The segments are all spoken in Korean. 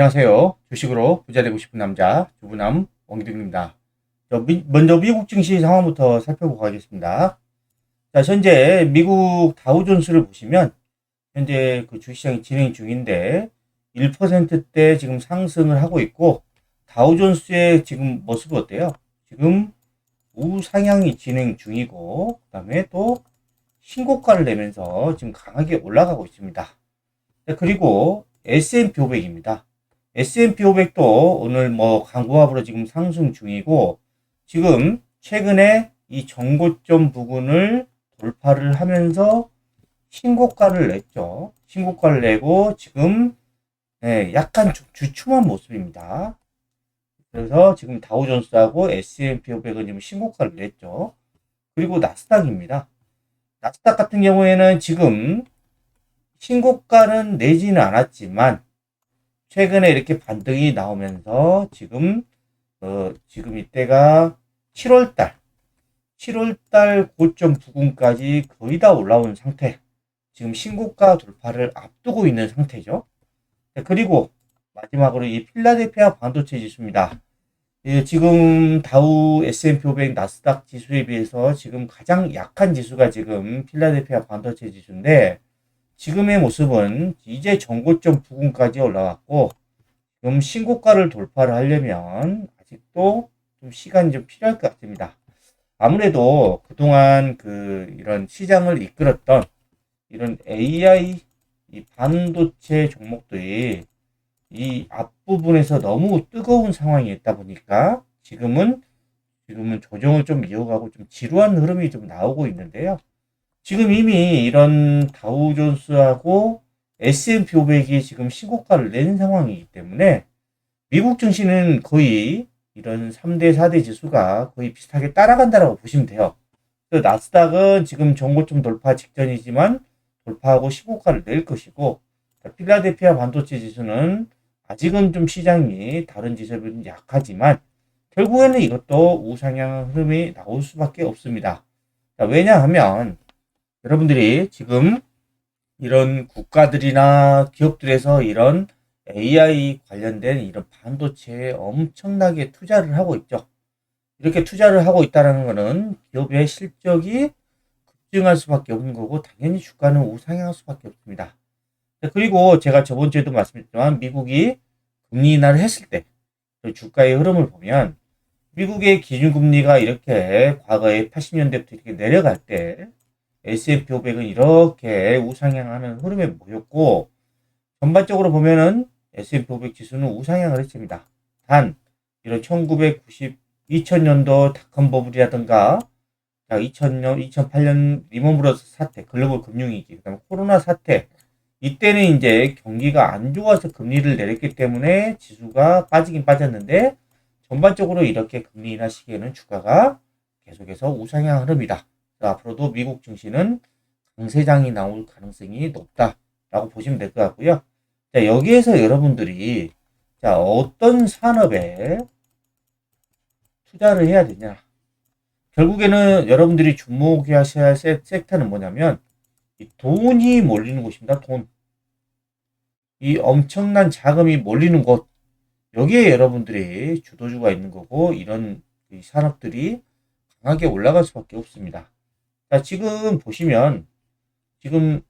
안녕하세요. 주식으로 부자 되고 싶은 남자 주부남 원기둥입니다. 먼저 미국 증시 상황부터 살펴보고 가겠습니다. 자, 현재 미국 다우존스를 보시면 현재 그 주시장이 진행 중인데 1%대 지금 상승을 하고 있고 다우존스의 지금 모습은 어때요? 지금 우상향이 진행 중이고 그다음에 또 신고가를 내면서 지금 강하게 올라가고 있습니다. 자, 그리고 S&P 500입니다. S&P 500도 오늘 뭐 강보합으로 지금 상승 중이고 지금 최근에 이 정고점 부근을 돌파를 하면서 신고가를 냈죠. 신고가를 내고 지금 예, 약간 주- 주춤한 모습입니다. 그래서 지금 다우존스하고 S&P 500은 지금 신고가를 냈죠. 그리고 나스닥입니다. 나스닥 같은 경우에는 지금 신고가는 내지는 않았지만 최근에 이렇게 반등이 나오면서 지금 어, 지금 이때가 7월달 7월달 고점 부근까지 거의 다 올라온 상태 지금 신고가 돌파를 앞두고 있는 상태죠. 네, 그리고 마지막으로 이 필라델피아 반도체 지수입니다. 예, 지금 다우 S&P 500 나스닥 지수에 비해서 지금 가장 약한 지수가 지금 필라델피아 반도체 지수인데 지금의 모습은 이제 전고점 부근까지 올라왔고 지금 신고가를 돌파를 하려면 아직도 좀 시간이 좀 필요할 것 같습니다. 아무래도 그동안 그 이런 시장을 이끌었던 이런 AI 이 반도체 종목들이 이 앞부분에서 너무 뜨거운 상황이 있다 보니까 지금은 지금은 조정을 좀 이어가고 좀 지루한 흐름이 좀 나오고 있는데요. 지금 이미 이런 다우존스하고 S&P 500이 지금 신고가를 낸 상황이기 때문에 미국 증시는 거의 이런 3대, 4대 지수가 거의 비슷하게 따라간다라고 보시면 돼요. 그 나스닥은 지금 정고점 돌파 직전이지만 돌파하고 신고가를 낼 것이고 필라델피아 반도체 지수는 아직은 좀 시장이 다른 지수보다 약하지만 결국에는 이것도 우상향 흐름이 나올 수밖에 없습니다. 자, 왜냐하면 여러분들이 지금 이런 국가들이나 기업들에서 이런 AI 관련된 이런 반도체에 엄청나게 투자를 하고 있죠. 이렇게 투자를 하고 있다는 것은 기업의 실적이 급증할 수밖에 없는 거고 당연히 주가는 우상향할 수밖에 없습니다. 자, 그리고 제가 저번 주에도 말씀드렸지만 미국이 금리 인하를 했을 때그 주가의 흐름을 보면 미국의 기준금리가 이렇게 과거에 80년대부터 이렇게 내려갈 때 S&P 500은 이렇게 우상향 하는 흐름에 모였고 전반적으로 보면은 S&P 500 지수는 우상향을 했습니다. 단 이런 1990, 2000년도 닷컴 버블이라든가 자, 2000년, 2008년 리먼 브러스 사태, 글로벌 금융위기, 그다음에 코로나 사태 이때는 이제 경기가 안 좋아서 금리를 내렸기 때문에 지수가 빠지긴 빠졌는데 전반적으로 이렇게 금리 인하 시기에는 주가가 계속해서 우상향 흐름이다. 앞으로도 미국 증시는 강세장이 나올 가능성이 높다라고 보시면 될 것 같고요. 자, 여기에서 여러분들이 자, 어떤 산업에 투자를 해야 되냐? 결국에는 여러분들이 주목하셔야 할 섹- 섹터는 뭐냐면 이 돈이 몰리는 곳입니다. 돈. 이 엄청난 자금이 몰리는 곳. 여기에 여러분들이 주도주가 있는 거고 이런 이 산업들이 강하게 올라갈 수밖에 없습니다. 자, 지금 보시면 지금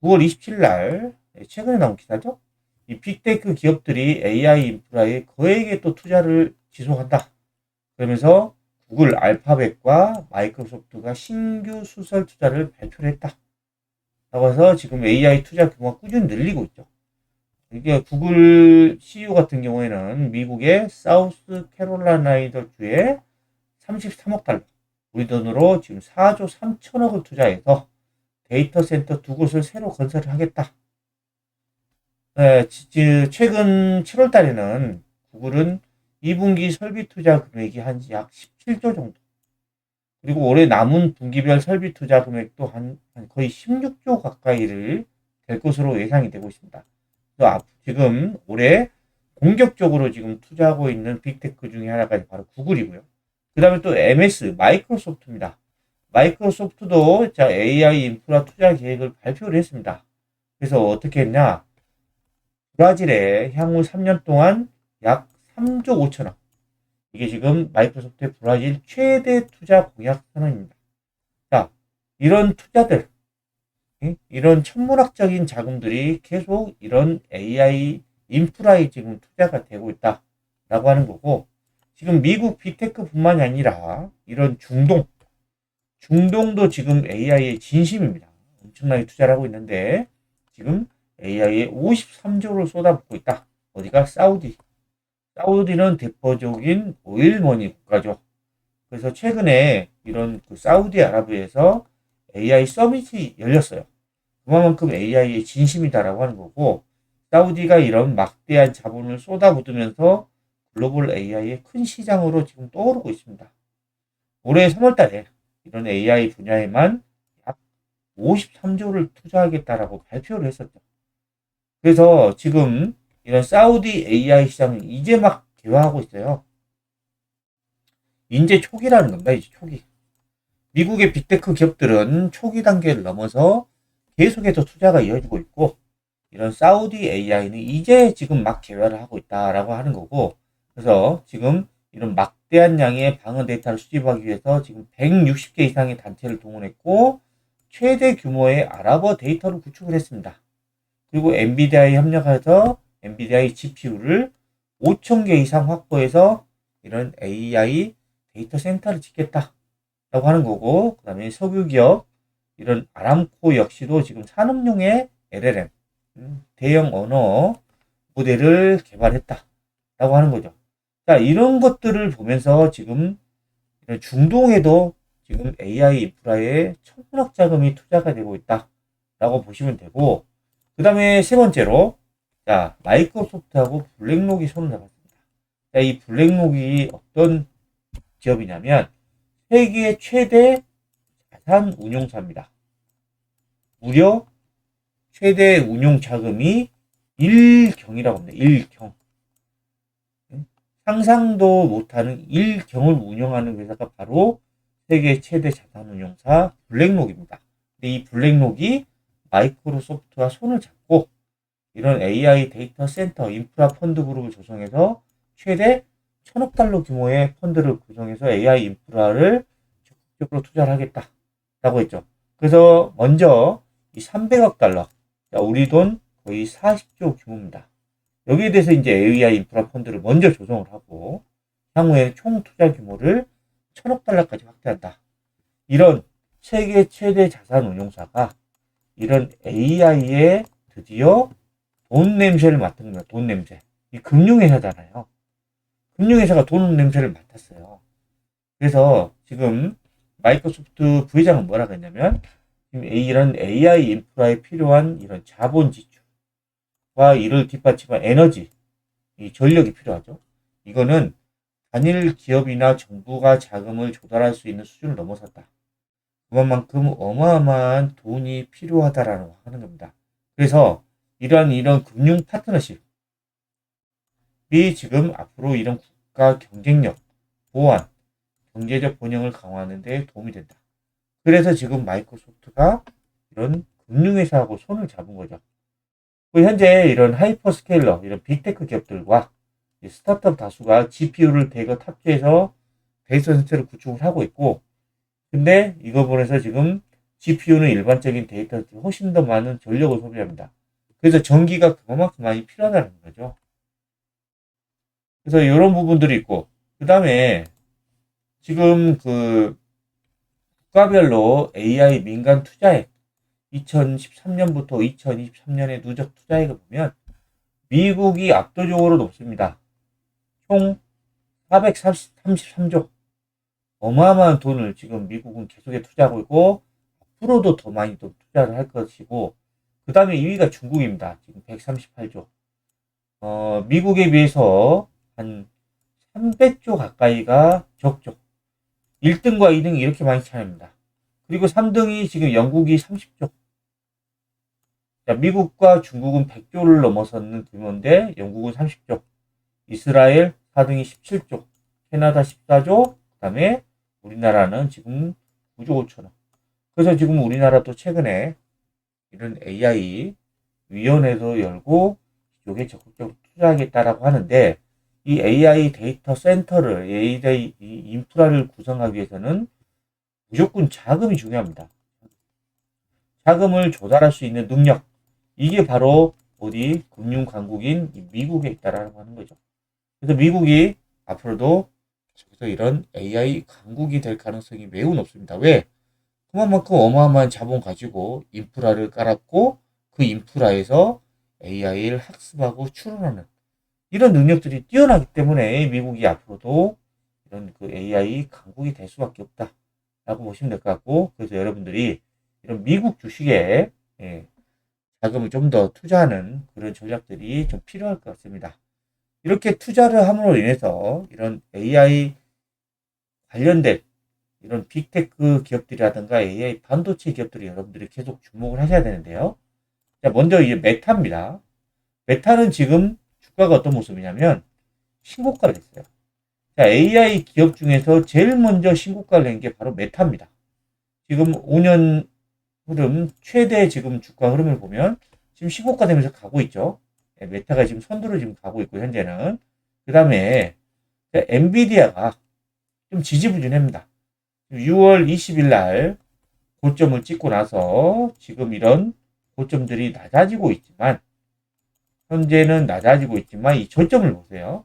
9월 27일 날 예, 최근에 나온 기사죠. 이 빅테크 기업들이 AI 인프라에 거액의 또 투자를 지속한다. 그러면서 구글 알파벳과 마이크로소프트가 신규 수설 투자를 발표를 했다. 라고 해서 지금 AI 투자 규모가 꾸준히 늘리고 있죠. 이게 구글 CEO 같은 경우에는 미국의 사우스 캐롤라이나 주에 33억 달러, 우리 돈으로 지금 4조 3천억을 투자해서 데이터 센터 두 곳을 새로 건설을 하겠다. 네, 최근 7월 달에는 구글은 2분기 설비 투자 금액이 한 약 17조 정도. 그리고 올해 남은 분기별 설비 투자 금액도 한, 한 거의 16조 가까이를 될 것으로 예상이 되고 있습니다. 그래서 앞- 지금 올해 공격적으로 지금 투자하고 있는 빅테크 중에 하나가 바로 구글이고요. 그 다음에 또 MS, 마이크로소프트입니다. 마이크로소프트도 자, AI 인프라 투자 계획을 발표를 했습니다. 그래서 어떻게 했냐? 브라질에 향후 3년 동안 약 3조 5천억. 이게 지금 마이크로소프트의 브라질 최대 투자 공약 선언입니다. 자, 이런 투자들, 예? 이런 천문학적인 자금들이 계속 이런 AI 인프라에 지금 투자가 되고 있다라고 하는 거고, 지금 미국 빅테크뿐만이 아니라 이런 중동, 중동도 지금 AI의 진심입니다. 엄청나게 투자를 하고 있는데, 지금 AI에 53조를 쏟아붓고 있다. 어디가? 사우디. 사우디는 대표적인 오일머니 국가죠. 그래서 최근에 이런 그 사우디아라비아에서 AI 서밋이 열렸어요. 그만큼 AI의 진심이다라고 하는 거고, 사우디가 이런 막대한 자본을 쏟아붓으면서 글로벌 AI의 큰 시장으로 지금 떠오르고 있습니다. 올해 3월 달에 이런 AI 분야에만 약 53조를 투자하겠다라고 발표를 했었죠. 그래서 지금 이런 사우디 AI 시장은 이제 막 개화하고 있어요. 인재 초기라는 겁니다. 이제 초기. 미국의 빅테크 기업들은 초기 단계를 넘어서 계속해서 투자가 이어지고 있고 이런 사우디 AI는 이제 지금 막 개발을 하고 있다라고 하는 거고 그래서 지금 이런 막대한 양의 방어 데이터를 수집하기 위해서 지금 160개 이상의 단체를 동원했고 최대 규모의 아랍어 데이터를 구축을 했습니다. 그리고 엔비디아에 협력해서 엔비디아의 GPU를 5,000개 이상 확보해서 이런 AI 데이터 센터를 짓겠다라고 하는 거고, 그 다음에 석유기업, 이런 아람코 역시도 지금 산업용의 LLM, 음, 대형 언어 모델을 개발했다라고 하는 거죠. 자, 이런 것들을 보면서 지금 중동에도 지금 AI 인프라에 천문학 자금이 투자가 되고 있다라고 보시면 되고, 그 다음에 세 번째로, 자, 마이크로소프트하고 블랙록이 손을 잡았습니다. 자, 이 블랙록이 어떤 기업이냐면, 세계 최대 자산 운용사입니다. 무려 최대 운용 자금이 1경이라고 합니다. 1경. 상상도 못하는 1경을 운영하는 회사가 바로 세계 최대 자산 운용사 블랙록입니다. 근데 이 블랙록이 마이크로소프트와 손을 잡고 이런 AI 데이터 센터 인프라 펀드 그룹을 조성해서 최대 천억 달러 규모의 펀드를 구성해서 AI 인프라를 적극적으로 투자를 하겠다라고 했죠. 그래서 먼저 이 300억 달러, 우리 돈 거의 40조 규모입니다. 여기에 대해서 이제 AI 인프라 펀드를 먼저 조성을 하고 향후에 총 투자 규모를 천억 달러까지 확대한다. 이런 세계 최대 자산 운용사가 이런 AI에 드디어 돈 냄새를 맡은 겁니다. 돈 냄새. 이 금융회사잖아요. 금융회사가 돈 냄새를 맡았어요. 그래서 지금 마이크로소프트 부회장은 뭐라고 했냐면 이런 AI 인프라에 필요한 이런 자본 지출 과 이를 뒷받침한 에너지, 이 전력이 필요하죠. 이거는 단일 기업이나 정부가 자금을 조달할 수 있는 수준을 넘어섰다. 그만큼 어마어마한 돈이 필요하다라는 하는 겁니다. 그래서 이런 이런 금융 파트너십이 지금 앞으로 이런 국가 경쟁력, 보완, 경제적 번영을 강화하는 데 도움이 된다. 그래서 지금 마이크로소프트가 이런 금융회사하고 손을 잡은 거죠. 현재 이런 하이퍼스케일러, 이런 빅테크 기업들과 스타트업 다수가 GPU를 대거 탑재해서 데이터 센터를 구축을 하고 있고 근데 이거 보내서 지금 GPU는 일반적인 데이터보다 훨씬 더 많은 전력을 소비합니다. 그래서 전기가 그만큼 많이 필요하다는 거죠. 그래서 이런 부분들이 있고, 그 다음에 지금 그 국가별로 AI 민간 투자액 2013년부터 2023년의 누적 투자액을 보면 미국이 압도적으로 높습니다. 총 433조 어마어마한 돈을 지금 미국은 계속해 투자하고 있고 앞으로도 더 많이 또 투자를 할 것이고 그 다음에 2위가 중국입니다. 지금 138조. 어, 미국에 비해서 한 300조 가까이가 적죠. 1등과 2등이 이렇게 많이 차이입니다. 그리고 3등이 지금 영국이 30조. 자, 미국과 중국은 100조를 넘어섰는 규모인데 영국은 30조. 이스라엘 4등이 17조. 캐나다 14조. 그 다음에 우리나라는 지금 9조 5천원. 그래서 지금 우리나라도 최근에 이런 AI 위원회도 열고 쪽에 적극적으로 투자하겠다라고 하는데 이 AI 데이터 센터를 AI 이 인프라를 구성하기 위해서는 무조건 자금이 중요합니다. 자금을 조달할 수 있는 능력 이게 바로 어디 금융 강국인 이 미국에 있다라고 하는 거죠. 그래서 미국이 앞으로도 계속해서 이런 AI 강국이 될 가능성이 매우 높습니다. 왜? 그만큼 어마어마한 자본 가지고 인프라를 깔았고 그 인프라에서 AI를 학습하고 추론하는 이런 능력들이 뛰어나기 때문에 미국이 앞으로도 이런 그 AI 강국이 될 수밖에 없다 라고 보시면 될 것 같고 그래서 여러분들이 이런 미국 주식에 예, 자금을 좀 더 투자하는 그런 전략들이 좀 필요할 것 같습니다. 이렇게 투자를 함으로 인해서 이런 AI 관련된 이런 빅테크 기업들이라든가 AI 반도체 기업들이 여러분들이 계속 주목을 하셔야 되는데요. 자, 먼저 이제 메타입니다. 메타는 지금 주가가 어떤 모습이냐면 신고가를 했어요. 자, AI 기업 중에서 제일 먼저 신고가를 낸 게 바로 메타입니다. 지금 5년 흐름 최대 지금 주가 흐름을 보면 지금 신고가 되면서 가고 있죠. 예, 메타가 지금 선두로 지금 가고 있고 현재는 그 다음에 엔비디아가 좀 지지부진합니다. 6월 20일 날 고점을 찍고 나서 지금 이런 고점들이 낮아지고 있지만 현재는 낮아지고 있지만 이 저점을 보세요.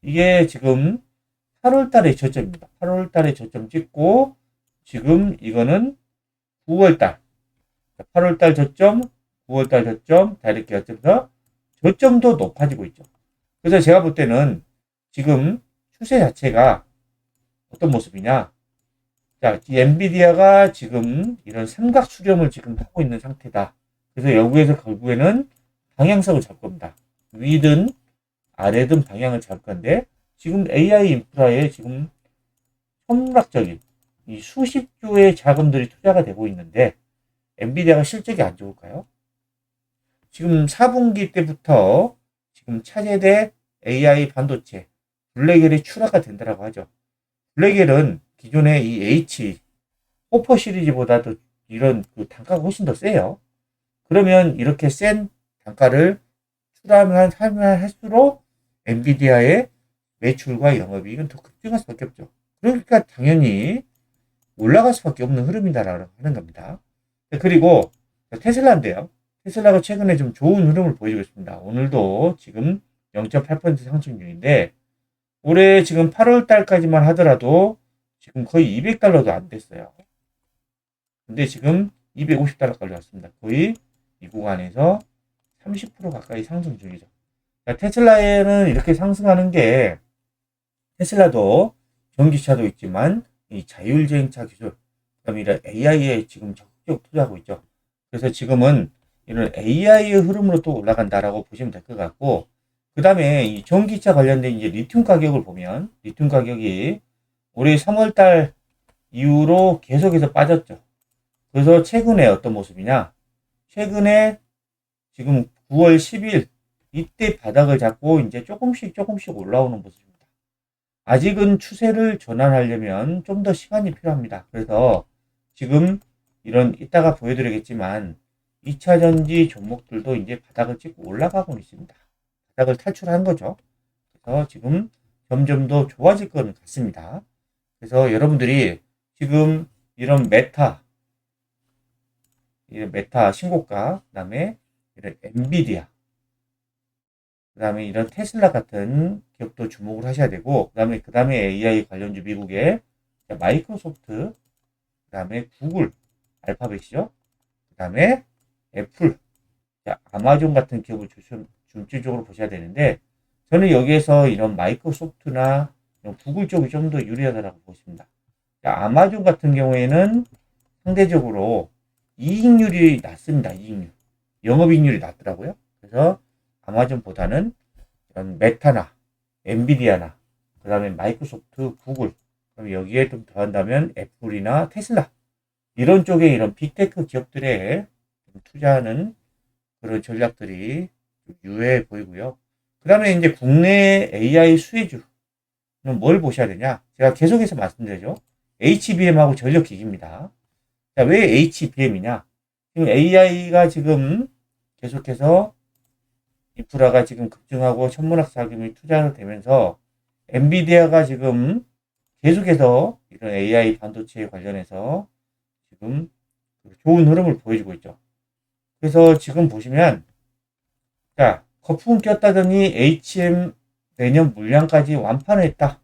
이게 지금 8월 달에 저점입니다. 8월 달에 저점 찍고 지금 이거는 9월 달 8월 달 저점, 9월 달 저점 다 이렇게 어쩌면서 저점도 높아지고 있죠. 그래서 제가 볼 때는 지금 추세 자체가 어떤 모습이냐? 자, 이 엔비디아가 지금 이런 삼각 수렴을 지금 하고 있는 상태다. 그래서 여기에서 결국에는 방향성을 잡을 겁니다. 위든 아래든 방향을 잡을 건데 지금 AI 인프라에 지금 천문학적인 이 수십 조의 자금들이 투자가 되고 있는데 엔비디아가 실적이 안 좋을까요? 지금 4분기 때부터 지금 차세대 AI 반도체 블랙엘이 출하가 된다라고 하죠. 블랙엘은 기존의 이 H 호퍼 시리즈보다도 이런 그 단가가 훨씬 더 세요. 그러면 이렇게 센 단가를 출하하면 하면 할수록 엔비디아의 매출과 영업이익은 더 급증할 수밖에 없죠. 그러니까 당연히 올라갈 수밖에 없는 흐름이다라고 하는 겁니다. 그리고 테슬라인데요. 테슬라가 최근에 좀 좋은 흐름을 보여주고 있습니다. 오늘도 지금 0.8% 상승 중인데 올해 지금 8월 달까지만 하더라도 지금 거의 200달러도 안 됐어요. 근데 지금 250달러까지 왔습니다. 거의 이 구간에서 30% 가까이 상승 중이죠. 테슬라에는 이렇게 상승하는 게 테슬라도 전기차도 있지만 이 자율주행차 기술, 그다음에 이런 AI에 지금 적극 투자하고 있죠. 그래서 지금은 이런 AI의 흐름으로 또 올라간다라고 보시면 될 것 같고, 그 다음에 이 전기차 관련된 이제 리튬 가격을 보면 리튬 가격이 올해 3월달 이후로 계속해서 빠졌죠. 그래서 최근에 어떤 모습이냐? 최근에 지금 9월 10일 이때 바닥을 잡고 이제 조금씩 조금씩 올라오는 모습입니다. 아직은 추세를 전환하려면 좀 더 시간이 필요합니다. 그래서 지금 이런 이따가 보여드리겠지만 2차 전지 종목들도 이제 바닥을 찍고 올라가고 있습니다. 바닥을 탈출한 거죠. 그래서 지금 점점 더 좋아질 것 같습니다. 그래서 여러분들이 지금 이런 메타, 이런 메타 신고가, 그 다음에 이런 엔비디아, 그 다음에 이런 테슬라 같은 기업도 주목을 하셔야 되고, 그 다음에, 그 다음에 AI 관련주 미국의 마이크로소프트, 그 다음에 구글, 알파벳이죠. 그 다음에 애플, 아마존 같은 기업을 중점적으로 보셔야 되는데, 저는 여기에서 이런 마이크로소프트나 구글 쪽이 좀 더 유리하다고 보십니다. 아마존 같은 경우에는 상대적으로 이익률이 낮습니다. 이익률. 영업이익률이 낮더라고요. 그래서 아마존보다는 이런 메타나 엔비디아나 그 다음에 마이크로소프트, 구글 그럼 여기에 좀 더한다면 애플이나 테슬라 이런 쪽에 이런 빅테크 기업들에 투자하는 그런 전략들이 유효해 보이고요. 그 다음에 이제 국내 AI 수혜주 뭘 보셔야 되냐? 제가 계속해서 말씀드리죠. HBM하고 전력기기입니다. 자, 왜 HBM이냐? 지금 AI가 지금 계속해서 인프라가 지금 급증하고 천문학 자금이 투자가 되면서 엔비디아가 지금 계속해서 이런 AI 반도체 관련해서 지금 좋은 흐름을 보여주고 있죠. 그래서 지금 보시면 자 거품 꼈다더니 HM 내년 물량까지 완판을 했다.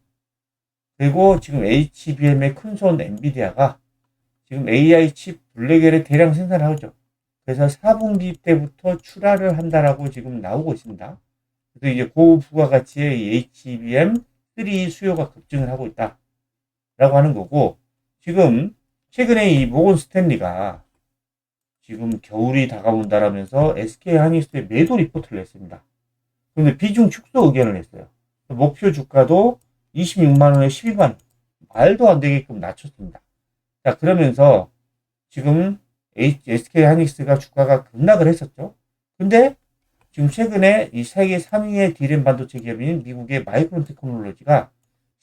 그리고 지금 HBM의 큰손 엔비디아가 지금 AI 칩 블랙엘을 대량 생산을 하죠. 그래서 4분기 때부터 출하를 한다라고 지금 나오고 있습니다. 그래서 이제 고부가가치의 HBM3 수요가 급증을 하고 있다. 라고 하는 거고, 지금 최근에 이 모건 스탠리가 지금 겨울이 다가온다라면서 SK 하이닉스의 매도 리포트를 냈습니다. 그런데 비중 축소 의견을 냈어요. 목표 주가도 26만원에 12만원. 말도 안 되게끔 낮췄습니다. 자, 그러면서 지금 SK 하이닉스가 주가가 급락을 했었죠. 근데 지금 최근에 이 세계 3위의 디램 반도체 기업인 미국의 마이크론 테크놀로지가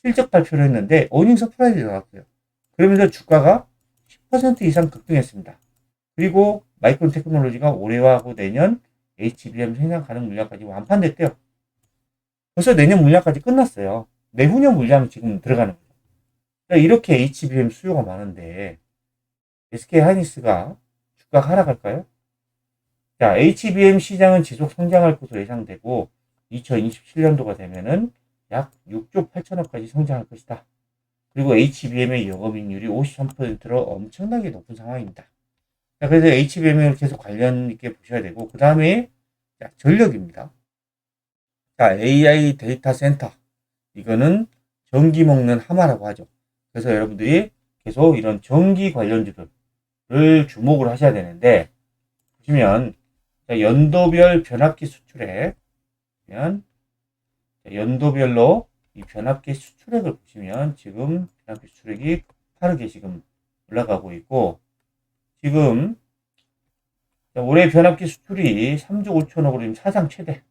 실적 발표를 했는데 어닝 서프라이즈 나왔어요. 그러면서 주가가 10% 이상 급등했습니다. 그리고 마이크론 테크놀로지가 올해하고 내년 HBM 생산 가능 물량까지 완판됐대요. 벌써 내년 물량까지 끝났어요. 내후년 물량 지금 들어가는 거죠. 그러니까 이렇게 HBM 수요가 많은데 SK 하이닉스가 주가 하락할까요? 자, HBM 시장은 지속 성장할 것으로 예상되고 2027년도가 되면은 약 6조 8천억까지 성장할 것이다. 그리고 HBM의 영업이익률이 53%로 엄청나게 높은 상황입니다. 자, 그래서 HBM을 계속 관련 있게 보셔야 되고, 그 다음에 전력입니다. 자, AI 데이터 센터. 이거는 전기 먹는 하마라고 하죠. 그래서 여러분들이 계속 이런 전기 관련주들, 를 주목을 하셔야 되는데 보시면 연도별 변압기 수출액 연도별로 이 변압기 수출액을 보시면 지금 변압기 수출액이 빠르게 지금 올라가고 있고 지금 올해 변압기 수출이 3조 5천억으로 지금 사상 최대.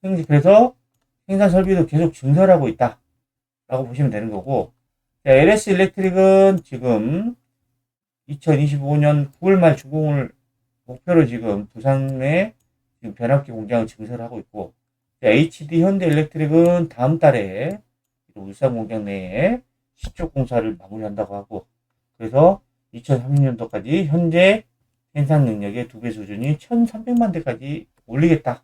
그래서 생산 설비도 계속 증설하고 있다 라고 보시면 되는 거고 LS 일렉트릭은 지금 2025년 9월 말 준공을 목표로 지금 부산에 지금 변압기 공장을 증설을 하고 있고 HD 현대 일렉트릭은 다음 달에 울산 공장 내에 시쪽 공사를 마무리한다고 하고 그래서 2030년도까지 현재 생산 능력의 두 배 수준이 1,300만 대까지 올리겠다라고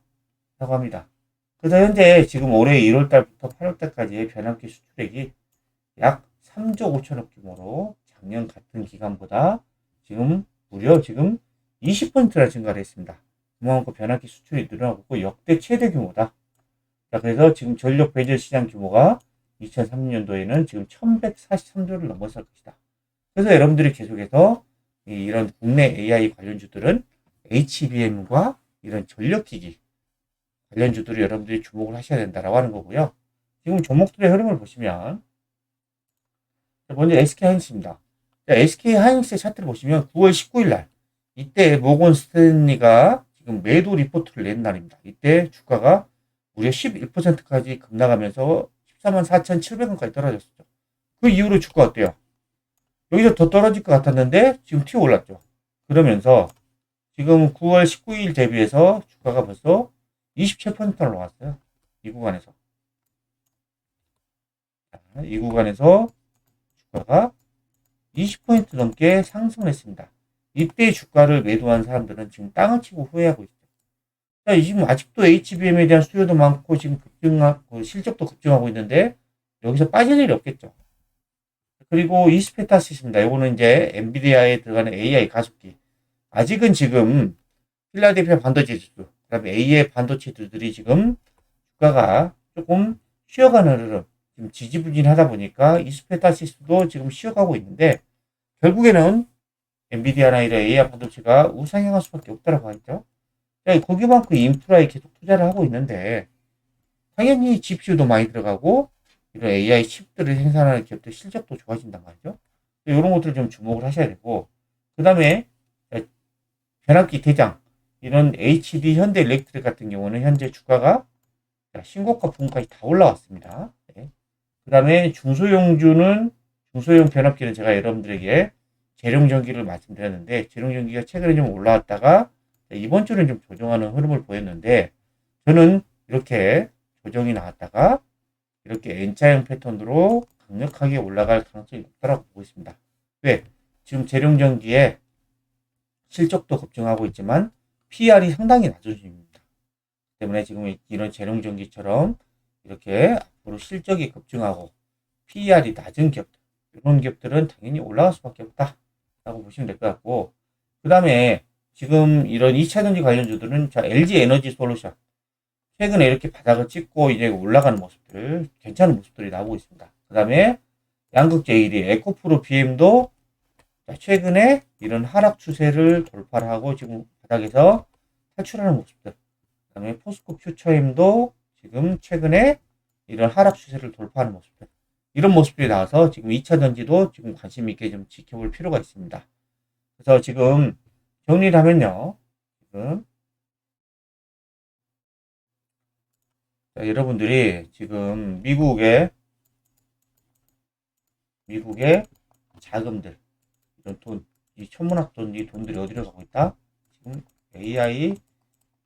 합니다. 그래서 현재 지금 올해 1월 달부터 8월 달까지의 변압기 수출액이 약 3조 5천억 규모로 작년 같은 기간보다 지금 무려 지금 20%나 증가를 했습니다. 그만큼 변압기 수출이 늘어나고 있고 역대 최대 규모다. 자, 그래서 지금 전력 배제 시장 규모가 2030년도에는 지금 1143조를 넘어설 것이다. 그래서 여러분들이 계속해서 이런 국내 AI 관련주들은 HBM과 이런 전력기기 관련주들을 여러분들이 주목을 하셔야 된다라고 하는 거고요. 지금 종목들의 흐름을 보시면 먼저 SK 하이닉스입니다. SK 하이닉스의 차트를 보시면 9월 19일 날 이때 모건 스탠리가 지금 매도 리포트를 낸 날입니다. 이때 주가가 무려 11%까지 급락하면서 14만 4,700원까지 떨어졌었죠. 그 이후로 주가 어때요? 여기서 더 떨어질 것 같았는데 지금 튀어 올랐죠. 그러면서 지금 9월 19일 대비해서 주가가 벌써 27%나 올라왔어요. 이 구간에서. 이 구간에서 주가가 20포인트 넘게 상승했습니다. 이때 주가를 매도한 사람들은 지금 땅을 치고 후회하고 있죠. 자, 지금 아직도 HBM에 대한 수요도 많고 지금 급증하고 실적도 급증하고 있는데 여기서 빠질 일이 없겠죠. 그리고 이스페타시스입니다. 이거는 이제 엔비디아에 들어가는 AI 가속기. 아직은 지금 필라델피아 반도체 지수, 그다음에 AI 반도체들이 지금 주가가 조금 쉬어가는 흐름, 지금 지지부진하다 보니까 이스페타시스도 지금 쉬어가고 있는데 결국에는 엔비디아나 이런 AI 반도체가 우상향할 수밖에 없다라고 하죠. 거기만큼 인프라에 계속 투자를 하고 있는데 당연히 GPU도 많이 들어가고 이런 AI 칩들을 생산하는 기업들 실적도 좋아진단 말이죠. 이런 것들을 좀 주목을 하셔야 되고 그 다음에 변압기 대장 이런 HD 현대 일렉트릭 같은 경우는 현재 주가가 신고가 부분까지 다 올라왔습니다. 네. 그 다음에 중소형주는 중소형 변압기는 제가 여러분들에게 재룡전기를 말씀드렸는데 재룡전기가 최근에 좀 올라왔다가 이번 주는 좀 조정하는 흐름을 보였는데 저는 이렇게 조정이 나왔다가 이렇게 N자형 패턴으로 강력하게 올라갈 가능성이 높다라고 보고 있습니다. 왜? 지금 재룡전기에 실적도 급증하고 있지만 PR이 상당히 낮은 중입니다. 때문에 지금 이런 재룡전기처럼 이렇게 앞으로 실적이 급증하고 PR이 낮은 기업들 이런 기업들은 당연히 올라갈 수밖에 없다 라고 보시면 될 것 같고 그 다음에 지금 이런 2차전지 관련주들은 자 LG 에너지 솔루션 최근에 이렇게 바닥을 찍고 이제 올라가는 모습들 괜찮은 모습들이 나오고 있습니다. 그 다음에 양극 제1위 에코프로 BM도 자, 최근에 이런 하락 추세를 돌파를 하고 지금 바닥에서 탈출하는 모습들. 그 다음에 포스코 퓨처엠도 지금 최근에 이런 하락 추세를 돌파하는 모습들. 이런 모습들이 나와서 지금 2차 전지도 지금 관심 있게 좀 지켜볼 필요가 있습니다. 그래서 지금 정리를 하면요. 지금 자, 여러분들이 지금 미국의 미국의 자금들 이런 돈, 이 천문학 돈, 이 돈들이 어디로 가고 있다? 지금 AI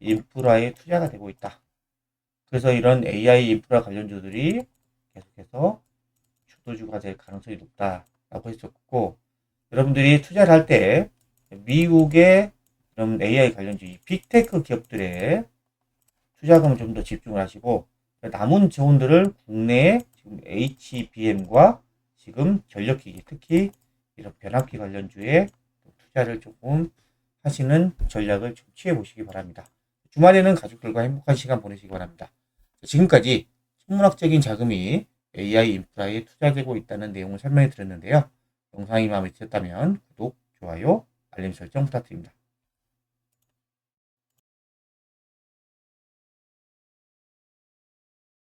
인프라에 투자가 되고 있다. 그래서 이런 AI 인프라 관련주들이 계속해서 주도주가 될 가능성이 높다라고 했었고, 여러분들이 투자를 할 때 미국의 이런 AI 관련주, 이 빅테크 기업들의 투자금을 좀 더 집중을 하시고, 남은 자원들을 국내에 지금 HBM과 지금 전력기기, 특히 이런 변압기 관련주에 투자를 조금 하시는 전략을 좀 취해 보시기 바랍니다. 주말에는 가족들과 행복한 시간 보내시기 바랍니다. 지금까지 천문학적인 자금이 AI 인프라에 투자되고 있다는 내용을 설명해 드렸는데요. 영상이 마음에 드셨다면 구독, 좋아요, 알림 설정 부탁드립니다.